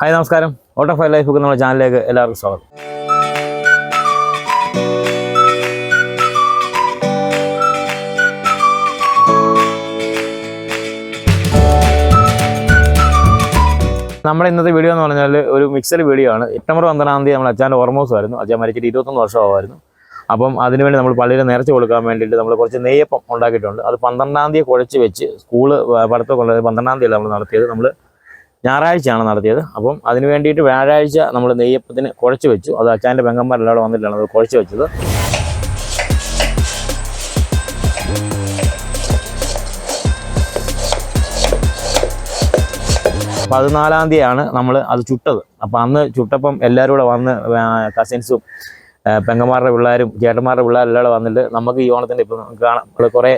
Hi നമസ്കാരം. Auto five life നമ്മുടെ ചാനലിലേക്ക് എല്ലാവർക്കും സ്വാഗതം. നമ്മുടെ ഇന്നത്തെ വീഡിയോ എന്ന് പറഞ്ഞാൽ ഒരു മിക്സഡ് വീഡിയോ ആണ്. സെപ്റ്റംബർ പന്ത്രണ്ടാം തീയതി നമ്മൾ അച്ഛന്റെ ഓർമ്മോസ് ആയിരുന്നു. അച്ഛൻ മരിച്ചിട്ട് ഇരുപത്തൊന്ന് വർഷമായിരുന്നു അപ്പം അതിനുവേണ്ടി നമ്മൾ പള്ളിയിൽ നേർച്ച കൊടുക്കാൻ വേണ്ടിയിട്ട് നമ്മൾ കുറച്ച് നെയ്യപ്പം ഉണ്ടാക്കിയിട്ടുണ്ട്. അത് പന്ത്രണ്ടാം തീയതി കുഴച്ച് വെച്ച് സ്കൂൾ പഠിത്തം ഉള്ളത് പന്ത്രണ്ടാം തീയതി നമ്മൾ നടത്തിയത്. നമ്മൾ ഞായറാഴ്ചയാണ് നടത്തിയത്. അപ്പം അതിന് വേണ്ടിയിട്ട് വ്യാഴാഴ്ച നമ്മൾ നെയ്യപ്പത്തിന് കുഴച്ച് വെച്ചു. അത് അച്ഛന്റെ പെങ്ങന്മാരെല്ലാം വന്നിട്ടാണ് അത് കുഴച്ച് വെച്ചത്. പതിനാലാം തീയതിയാണ് നമ്മൾ അത് ചുട്ടത്. അപ്പം അന്ന് ചുട്ടപ്പം എല്ലാവരും കൂടെ വന്ന് കസിൻസും പെങ്ങന്മാരുടെ പിള്ളേരും ചേട്ടന്മാരുടെ പിള്ളേരെല്ലാം കൂടെ വന്നിട്ട് നമുക്ക് ഈ ഓണത്തിന്റെ ഇപ്പം കാണാം. കുറേ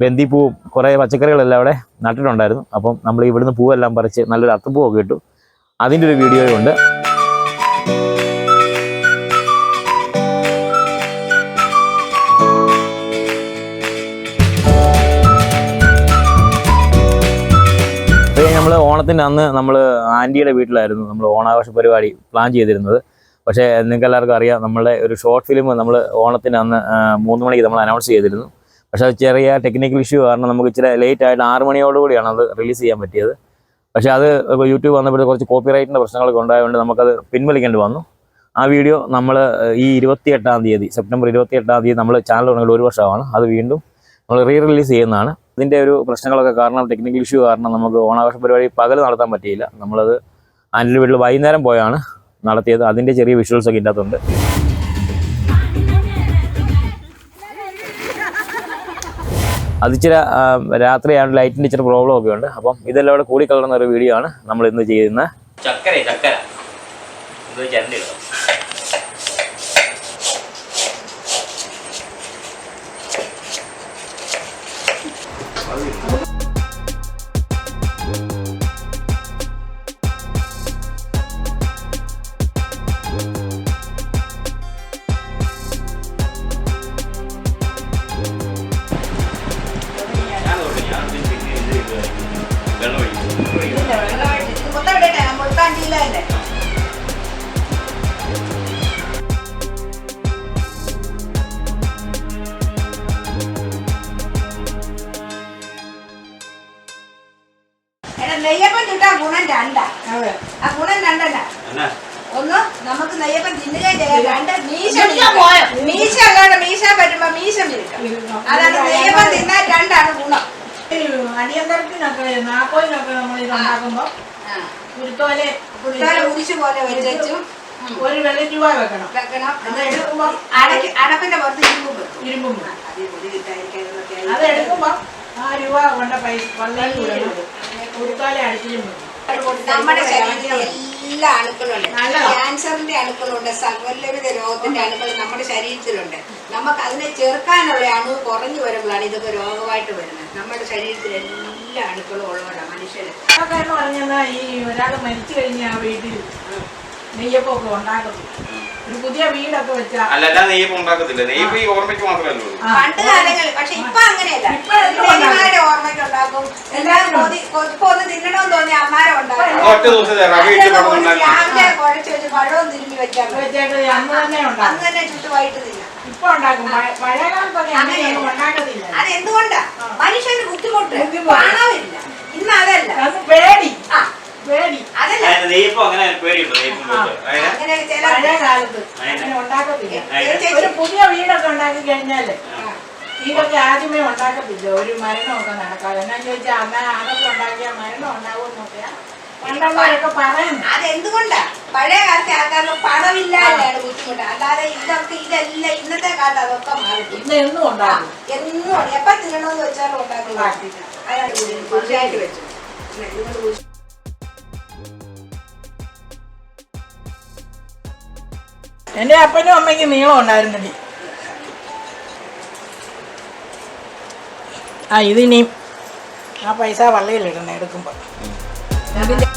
ബന്ദിപ്പൂവും കുറേ പച്ചക്കറികളെല്ലാം അവിടെ നട്ടിട്ടുണ്ടായിരുന്നു. അപ്പം നമ്മൾ ഇവിടുന്ന് പൂവെല്ലാം പറിച്ച് നല്ലൊരു അത്തപ്പൂവൊക്കെ ഇട്ടു. അതിന്റെ ഒരു വീഡിയോയും ഉണ്ട്. നമ്മൾ ഓണത്തിന്റെ അന്ന് നമ്മൾ ആന്റിയുടെ വീട്ടിലായിരുന്നു നമ്മൾ ഓണാഘോഷ പരിപാടി പ്ലാൻ ചെയ്തിരുന്നത്. പക്ഷേ നിങ്ങൾക്ക് എല്ലാവർക്കും അറിയാം നമ്മളുടെ ഒരു ഷോർട്ട് ഫിലിം നമ്മൾ ഓണത്തിന്റെ അന്ന് മൂന്ന് മണിക്ക് നമ്മൾ അനൗൺസ് ചെയ്തിരുന്നു. പക്ഷേ അത് ചെറിയ ടെക്നിക്കൽ ഇഷ്യൂ കാരണം നമുക്ക് ഇച്ചിരി ലേറ്റ് ആയിട്ട് ആറ് മണിയോടുകൂടിയാണ് അത് റിലീസ് ചെയ്യാൻ പറ്റിയത്. പക്ഷേ അത് യൂട്യൂബ് വന്നപ്പോൾ കുറച്ച് കോപ്പിറൈറ്റിന്റെ പ്രശ്നങ്ങളൊക്കെ ഉണ്ടായതുകൊണ്ട് നമുക്കത് പിൻവലിക്കേണ്ടി വന്നു. ആ വീഡിയോ നമ്മൾ ഈ ഇരുപത്തി എട്ടാം തീയതി സെപ്റ്റംബർ ഇരുപത്തി എട്ടാം തീയതി നമ്മൾ ചാനൽ തുടങ്ങിയിട്ട് ഒരു വർഷമാണ്. അത് വീണ്ടും നമ്മൾ റീ റിലീസ് ചെയ്യുന്നതാണ്. ഇതിന്റെ ഒരു പ്രശ്നങ്ങളൊക്കെ കാരണം ടെക്നിക്കൽ ഇഷ്യൂ കാരണം നമുക്ക് ഓണാഘോഷ പരിപാടി പകൽ നടത്താൻ പറ്റിയില്ല. നമ്മളത് ആന്റെ വീട്ടിൽ വൈകുന്നേരം പോയാണ് നടത്തിയത്. അതിന്റെ ചെറിയ വിഷ്വൽസൊക്കെ ഇതിന്റെ അകത്തുണ്ട് അത് ഇച്ചിരി രാത്രിയാണ് ലൈറ്റിന്റെ ഇച്ചിരി പ്രോബ്ലം ഒക്കെ ഉണ്ട്. അപ്പം ഇതെല്ലാം കൂടെ കൂടി കലർന്ന ഒരു വീഡിയോ ആണ് നമ്മൾ ഇന്ന് ചെയ്യുന്ന ചക്കര ചക്കര. ഇത് ആ ഗുണം രണ്ടല്ല. ഒന്ന് നമുക്ക് നെയ്യപ്പം തിന്നുകയും ചെയ്യാം. രണ്ട് മീശ മീശ മീശ മീശ അതാണ് നെയ്യപ്പം തിന്നാൽ രണ്ടാണ് ഗുണം. അടിയന്തരത്തിനൊക്കെ നാപ്പോയിനൊക്കെ നമ്മൾ ഇത് ഉണ്ടാക്കുമ്പോ ആ. കുരുത്തോലെ കുട്ടികളെ കുരിശ് പോലെ വെച്ചും ഒരു വെള്ളി രൂപ വെക്കണം. വെക്കണം. അത് എടുക്കുമ്പോ അടയ്ക്ക് അടപ്പിന്റെ പുറത്ത് ഇരുമ്പും വെക്കും. ഇരുമ്പും ആ, രൂപ കൊണ്ട പൈസ പള്ളിയിൽ കുരുത്തോലെ അടിച്ചിലും വെക്കും നമ്മുടെ ശരീരത്തിൽ എല്ലാ അണുക്കളുണ്ട്. ക്യാൻസറിന്റെ അണുക്കളുണ്ട് സകലവിധ രോഗത്തിന്റെ അണുക്കൾ നമ്മുടെ ശരീരത്തിലുണ്ട്. നമുക്ക് അതിനെ ചെറുക്കാനുള്ള അണു കുറഞ്ഞു വരുമ്പോഴാണ് ഇതൊക്കെ രോഗമായിട്ട് വരുന്നത്. നമ്മുടെ ശരീരത്തിൽ എല്ലാ അണുക്കളും ഉള്ളവരാണ് മനുഷ്യര്. പറഞ്ഞാൽ ഈ ഒരാൾ മരിച്ചു കഴിഞ്ഞാൽ ആ വീട്ടിൽ നെയ്യപ്പൊക്കെ ഉണ്ടാക്കും ഒരു പുതിയ വീടൊക്കെ വെച്ചാ അല്ലല്ല നെയ്യപ്പം ഉണ്ടാക്കത്തില്ല. നെയ്യപ്പം ഈ ഓർമ്മയ്ക്ക് മാത്രമല്ലേ ഉള്ളൂ. ആ, പണ്ട് കാലങ്ങളിൽ പക്ഷെ ഇപ്പൊ അങ്ങനെയല്ല. ഇപ്പൊ എല്ലാം ഉണ്ടാക്കും. ഓർമ്മയ്ക്ക് ഉണ്ടാക്കും എല്ലാവരും ഒന്ന് തിന്നണമെന്ന് തോന്നി അമ്മാരെ ഉണ്ടാക്കും. അത് ഒറ്റ ദിവസം റവ ഇട്ട് അതിനൊക്കെ പഴം ഒരു ഉണ്ടാക്കി രാവിലെ കുഴച്ച് വെച്ച് പഴവും തിരുമ്പി വെച്ചാൽ അന്ന് തന്നെ അന്ന് ഉണ്ടാക്കും തന്നെ ചുട്ട് വൈകിട്ട് തിന്നാം. ഇപ്പൊ ഉണ്ടാക്കും. പഴ- പഴയ കാലത്തൊക്കെ അങ്ങനെയൊന്നും ഉണ്ടാക്കത്തില്ല. അതെന്തുകൊണ്ടാ? മനുഷ്യന് ബുദ്ധിമുട്ട്. ബുദ്ധിമുട്ട്. പണമില്ല ഇന്ന് അതല്ല അത് പേടി ആ പേടി അങ്ങനെ പേടിയുണ്ട്? അങ്ങനെ ചില പഴയ കാലത്ത് അതിന് അങ്ങനെ ഉണ്ടാക്കത്തില്ല. ഒരു പുതിയ വീടൊക്കെ ഉണ്ടാക്കി കഴിഞ്ഞാൽ ഇതൊക്കെ ആദ്യമേ ഉണ്ടാക്കത്തില്ല. ഒരു മരണമൊക്കെ നടക്കാതെ. എന്നാ ചോദിച്ചാൽ അമ്മ അതൊക്കെ ഉണ്ടാക്കിയ മരണം ഉണ്ടാവുമെന്നൊക്കെയാ പണ്ടുള്ളവരൊക്കെ പറയുന്നു. അതെന്തുകൊണ്ടാ? പഴയ കാലത്തെ ആൾക്കാർക്ക് പണമില്ലാതെയാണ് ബുദ്ധിമുട്ട്. അല്ലാതെ ഇതൊക്കെ ഇതെല്ലാം ഇന്നത്തെ കാലത്ത് അതൊക്കെ മാറി ഇന്ന് എന്നും ഉണ്ടാകും. എന്നും എപ്പോ തിന്നണമെന്ന് വെച്ചാലും ഉണ്ടാക്കി അതാണ് തീർച്ചയായിട്ടും വെച്ചു. എന്റെ അപ്പനും അമ്മയ്ക്കും നീളം ഉണ്ടായിരുന്നില്ല. ആ ഇതിനി ആ പൈസ വള്ളിയിലിടണം എടുക്കുമ്പോ. അതിന്റെ നടന്നു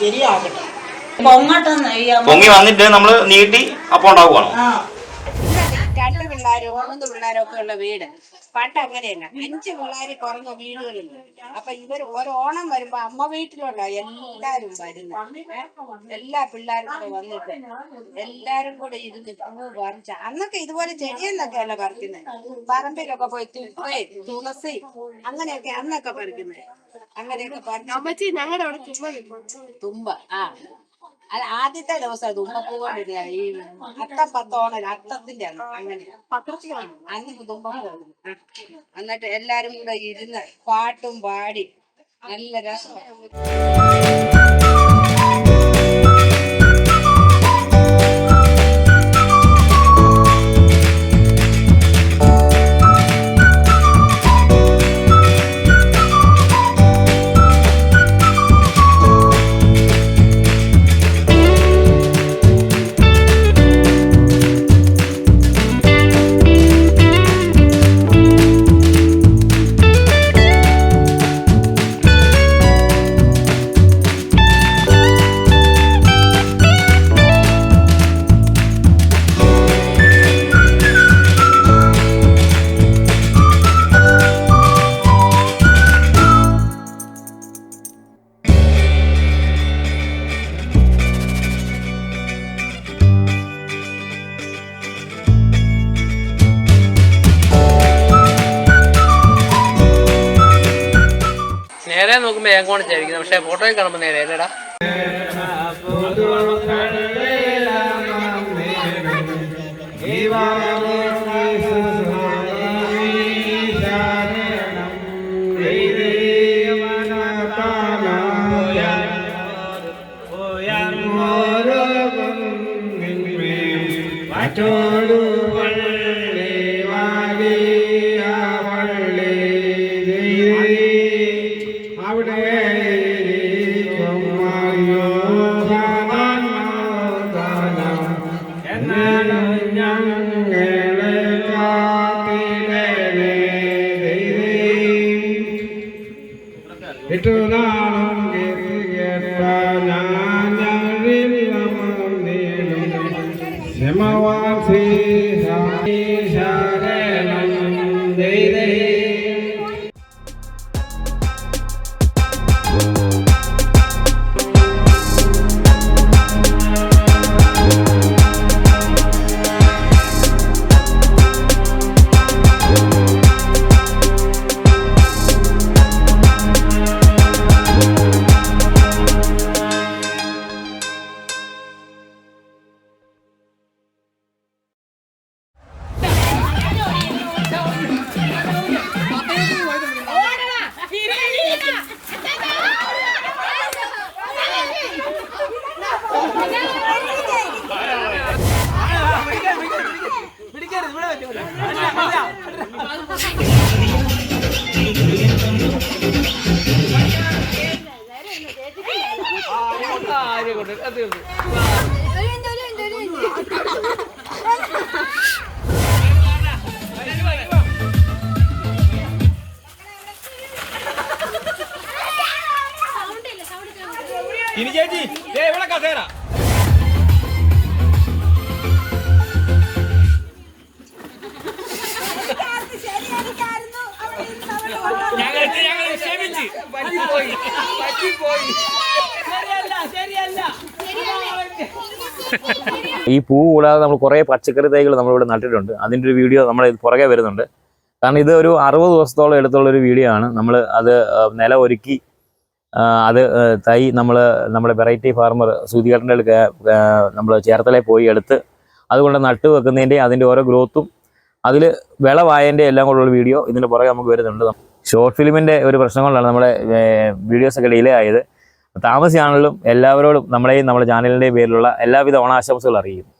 ശരിയാകട്ടെ. പൊങ്ങട്ടെന്ന് പൊങ്ങി വന്നിട്ട് നമ്മൾ നീട്ടി അപ്പം ഉണ്ടാവുകയാണോ പിള്ളേരോ മൂന്ന് പിള്ളേരൊക്കെ ഉള്ള വീട്. പണ്ട് അങ്ങനെയല്ല. അഞ്ച് പിള്ളേര് കുറഞ്ഞ വീടുകളുണ്ട്. അപ്പൊ ഇവർ ഓരോണം ഓണം വരുമ്പോ അമ്മ വീട്ടിലുള്ള എല്ലാരും വരുന്നു. എല്ലാ പിള്ളേരും കൂടെ വന്നിട്ട് എല്ലാരും കൂടെ ഇരുന്ന് പൂ പറിച്ച അന്നൊക്കെ ഇതുപോലെ ചെടിയെന്നൊക്കെ അല്ല പറിക്കുന്നത് പറമ്പിലൊക്കെ പോയി തുപ്പേ തുളസി അങ്ങനെയൊക്കെ അന്നൊക്കെ പറിക്കുന്നത് അങ്ങനെയൊക്കെ പറഞ്ഞു ഞങ്ങളുടെ അവിടെ തുമ്പ തുമ്പ. ആ. അത് ആദ്യത്തെ ദിവസം തുമ്പപ്പൂവാണ് ഈ അത്തം പത്തോണൽ അത്തത്തിന്റെ ആണ് അങ്ങനെ. അന്ന് തുമ്പ എന്നിട്ട് എല്ലാരും കൂടെ ഇരുന്ന് പാട്ടും പാടി. നല്ല രസം. നോക്കുമ്പോ ഏകോണിച്ചായിരിക്കും പക്ഷെ ഫോട്ടോയിൽ കാണുമ്പോ നേരെ അല്ലേടാ এটা না ഇനി ചേച്ചി ദേ ഇവിടെ കസേര. ഞങ്ങൾ ഞങ്ങൾ ക്ഷമിച്ച്. പറ്റിപ്പോയി പറ്റിപ്പോയി. ഈ പൂ കൂടാതെ നമ്മൾ കുറേ പച്ചക്കറി തൈകൾ നമ്മളിവിടെ നട്ടിട്ടുണ്ട്. അതിന്റെ ഒരു വീഡിയോ നമ്മൾ പുറകെ വരുന്നുണ്ട്. കാരണം ഇത് ഒരു അറുപത് ദിവസത്തോളം എടുത്തുള്ള ഒരു വീഡിയോ ആണ്. നമ്മൾ അത് നില ഒരുക്കി അത് തൈ നമ്മൾ നമ്മുടെ വെറൈറ്റി ഫാർമർ സൂതികേട്ടന്റെ നമ്മൾ ചേർത്തലയിൽ പോയി എടുത്ത് അതുകൊണ്ട് നട്ട് വെക്കുന്നതിന്റെയും അതിന്റെ ഓരോ ഗ്രോത്തും അതിൽ വിളവായതിന്റെ എല്ലാം കൂടെയുള്ള വീഡിയോ ഇതിന്റെ പുറകെ നമുക്ക് വരുന്നുണ്ട്. ഷോർട്ട് ഫിലിമിന്റെ ഒരു പ്രശ്നം കൊണ്ടാണ് നമ്മുടെ വീഡിയോസൊക്കെ ഡിലേ ആയത്. താമസിയാണെങ്കിലും എല്ലാവരോടും നമ്മളെയും നമ്മുടെ ചാനലിന്റെയും പേരിലുള്ള എല്ലാവിധ ഓണാശംസകൾ അറിയിക്കും